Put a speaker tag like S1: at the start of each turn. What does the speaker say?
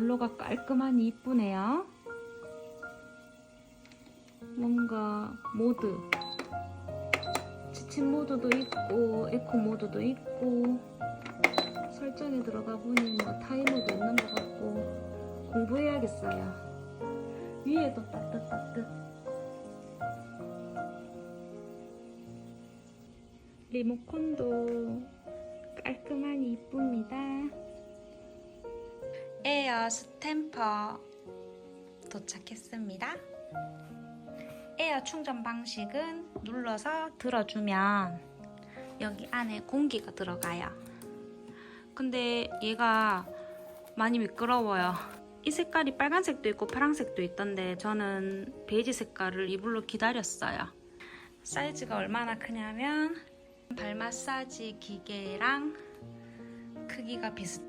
S1: 난로가 깔끔하니 이쁘네요. 뭔가 모드 지침 모드도 있고 에코 모드도 있고 설정에 들어가 보니 뭐 타이머도 있는 것 같고 공부해야겠어요. 위에도 따뜻따뜻. 리모컨도 깔끔하니 이쁩니다. 에어 스탬퍼 도착했습니다. 에어 충전 방식은 눌러서 들어주면 여기 안에 공기가 들어가요. 근데 얘가 많이 미끄러워요. 이 색깔이 빨간색도 있고 파란색도 있던데 저는 베이지 색깔을 이불로 기다렸어요. 사이즈가 얼마나 크냐면 발 마사지 기계랑 크기가 비슷